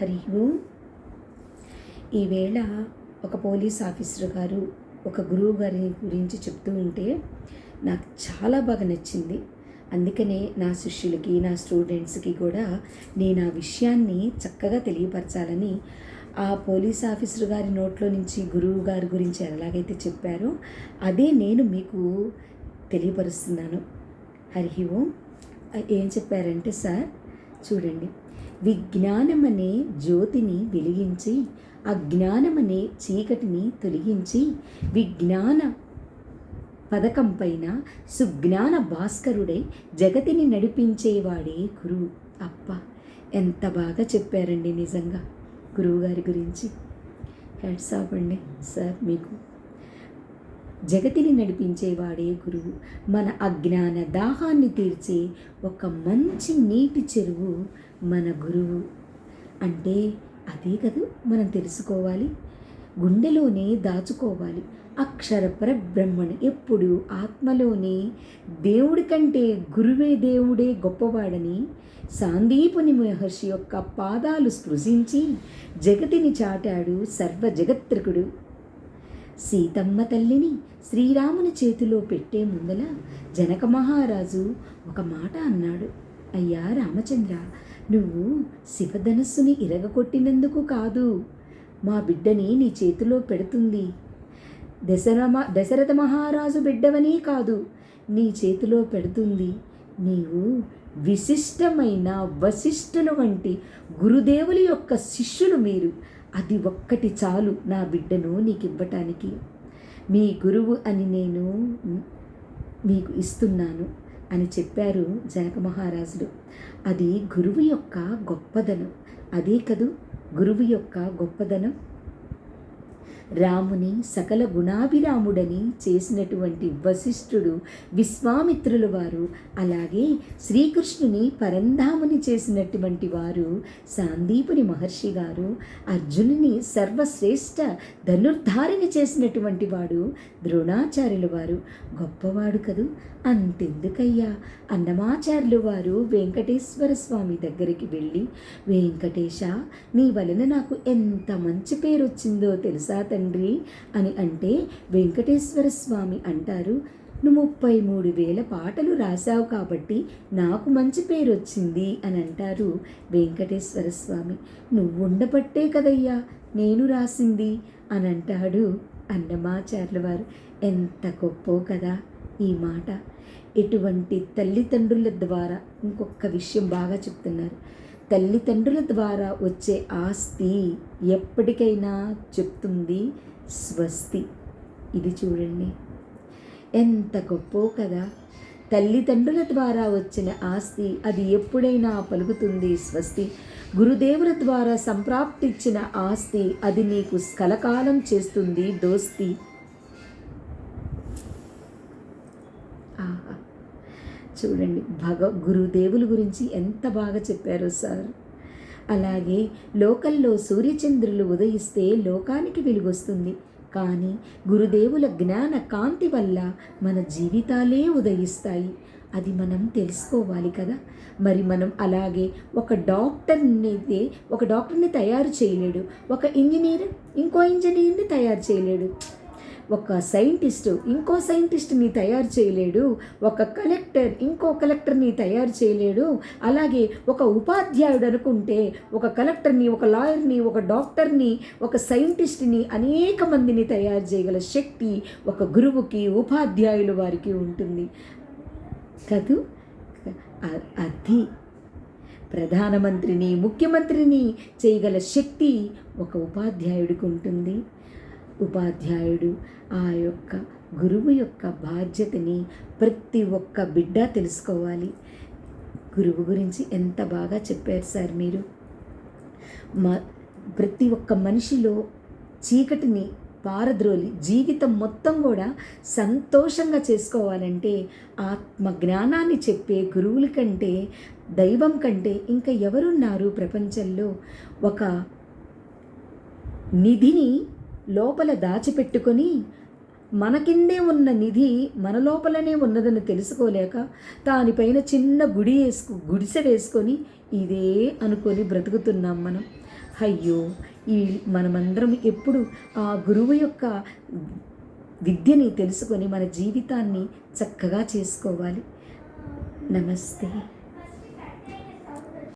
హరి ఓం. ఈవేళ ఒక police officer గారు ఒక గురువు గారి గురించి చెప్తూ ఉంటే నాకు చాలా బాగా నచ్చింది. అందుకనే నా శిష్యులకి నా స్టూడెంట్స్కి కూడా నేను ఆ విషయాన్ని చక్కగా తెలియపరచాలని ఆ పోలీస్ ఆఫీసర్ గారి నోట్లో నుంచి గురువు గారి గురించి ఎలాగైతే చెప్పారో అదే నేను మీకు తెలియపరుస్తున్నాను. హరి ఓం ఏం చెప్పారంటే సార్ చూడండి. విజ్ఞానమనే జ్యోతిని వెలిగించి అజ్ఞానమనే చీకటిని తొలగించి విజ్ఞాన పథకం పైన సుజ్ఞాన భాస్కరుడై జగతిని నడిపించేవాడే గురువు. అప్ప! ఎంత బాగా చెప్పారండి నిజంగా గురువు గారి గురించి. హెడ్స్ ఆఫ్ అండి సార్ మీకు. జగతిని నడిపించేవాడే గురువు. మన అజ్ఞాన దాహాన్ని తీర్చే ఒక మంచి నీటి చెరువు మన గురువు. అంటే అదే కదూ మనం తెలుసుకోవాలి. గుండెలోనే దాచుకోవాలి. అక్షర పరబ్రహ్మను ఎప్పుడు ఆత్మలోనే దేవుడి కంటే గురువే దేవుడే గొప్పవాడని సాందీపుని మహర్షి యొక్క పాదాలు స్పృశించి జగతిని చాటాడు సర్వ జగత్రికుడు సీతమ్మ తల్లిని శ్రీరాముని చేతిలో పెట్టే ముందల జనక మహారాజు ఒక మాట అన్నాడు. అయ్యా రామచంద్ర నువ్వు శివధనస్సుని ఇరగకొట్టినందుకు కాదు మా బిడ్డని నీ చేతిలో పెడుతుంది. దశరమ దశరథ మహారాజు బిడ్డవని కాదు నీ చేతిలో పెడుతుంది. నీవు విశిష్టమైన వశిష్ఠుల వంటి గురుదేవుల యొక్క శిష్యులు మీరు. అది ఒక్కటి చాలు నా బిడ్డను నీకు ఇవ్వటానికి మీ గురువు అని నేను మీకు ఇస్తున్నాను అని చెప్పారు జనక మహారాజులు. అది గురువు యొక్క గొప్పదనం. అదే కదూ గురువు యొక్క గొప్పదనం. రాముని సకల గుణాభిరాముడని చేసినటువంటి వశిష్ఠుడు విశ్వామిత్రుల వారు అలాగే శ్రీకృష్ణుని పరంధాముని చేసినటువంటి వారు సాందీపుని మహర్షి గారు అర్జునుని సర్వశ్రేష్ఠ ధనుర్ధారిని చేసినటువంటి వాడు ద్రోణాచార్యుల వారు. గొప్పవాడు కదూ? అంతెందుకయ్యా? అన్నమాచార్యులు వారు వెంకటేశ్వర స్వామి దగ్గరికి వెళ్ళి వెంకటేశ నీ వలన నాకు ఎంత మంచి పేరు వచ్చిందో తెలుసా తండ్రి అని అంటే వెంకటేశ్వర స్వామి అంటారు. నువ్వు ముప్పై మూడు వేల పాటలు రాశావు కాబట్టి నాకు మంచి పేరు వచ్చింది అని అంటారు వెంకటేశ్వర స్వామి. నువ్వు ఉండబట్టే కదయ్యా నేను రాసింది అని అంటాడు అన్నమాచార్యుల వారు. ఎంత గొప్పో కదా ఈ మాట. ఎటువంటి తల్లిదండ్రుల ద్వారా ఇంకొక విషయం బాగా చెప్తున్నారు. తల్లిదండ్రుల ద్వారా వచ్చే ఆస్తి ఎప్పటికైనా చెప్తుంది స్వస్తి. ఇది చూడండి. ఎంత గొప్పో కదా. తల్లిదండ్రుల ద్వారా వచ్చిన ఆస్తి అది ఎప్పుడైనా పలుకుతుంది స్వస్తి. గురుదేవుల ద్వారా సంప్రాప్తిచ్చిన ఆస్తి అది నీకు కలకాలం చేస్తుంది దోస్తి. చూడండి భగ గురుదేవుల గురించి ఎంత బాగా చెప్పారో సార్. అలాగే లోకల్లో సూర్యచంద్రులు ఉదయిస్తే లోకానికి వెలుగొస్తుంది. కానీ గురుదేవుల జ్ఞాన కాంతి వల్ల మన జీవితాలే ఉదయిస్తాయి. అది మనం తెలుసుకోవాలి కదా. మరి మనం అలాగే ఒక డాక్టర్ని ఒక డాక్టర్ని తయారు చేయలేడు. ఒక ఇంజనీర్ ఇంకో ఇంజనీర్ని తయారు చేయలేడు. ఒక సైంటిస్టు ఇంకో సైంటిస్ట్ని తయారు చేయలేడు ఒక కలెక్టర్ ఇంకో కలెక్టర్ని తయారు చేయలేడు అలాగే ఒక ఉపాధ్యాయుడు అనుకుంటే ఒక కలెక్టర్ని ఒక లాయర్ని ఒక డాక్టర్ని ఒక సైంటిస్ట్ని అనేక మందిని తయారు చేయగల శక్తి ఒక గురువుకి ఉపాధ్యాయుల వారికి ఉంటుంది. కదూ? అది ప్రధానమంత్రిని ముఖ్యమంత్రిని చేయగల శక్తి ఒక ఉపాధ్యాయుడికి ఉంటుంది. ఉపాధ్యాయుడు. ఆ యొక్క గురువు యొక్క బాధ్యతని ప్రతి ఒక్క బిడ్డ తెలుసుకోవాలి. గురువు గురించి ఎంత బాగా చెప్పారు సార్ మీరు. మా ప్రతి ఒక్క మనిషిలో చీకటిని పారద్రోలి జీవితం మొత్తం కూడా సంతోషంగా చేసుకోవాలంటే ఆత్మ జ్ఞానాన్ని చెప్పే గురువుల కంటే దైవం కంటే ఇంకా ఎవరున్నారు ప్రపంచంలో? ఒక నిధిని లోపల దాచిపెట్టుకొని మన కిందే ఉన్న నిధి మన లోపలనే ఉన్నదని తెలుసుకోలేక దానిపైన చిన్న గుడి వేసుకు గుడిసె వేసుకొని ఇదే అనుకొని బ్రతుకుతున్నాం మనం. అయ్యో ఈ మనమందరం ఎప్పుడు ఆ గురువు యొక్క విద్యని తెలుసుకొని మన జీవితాన్ని చక్కగా చేసుకోవాలి. నమస్తే.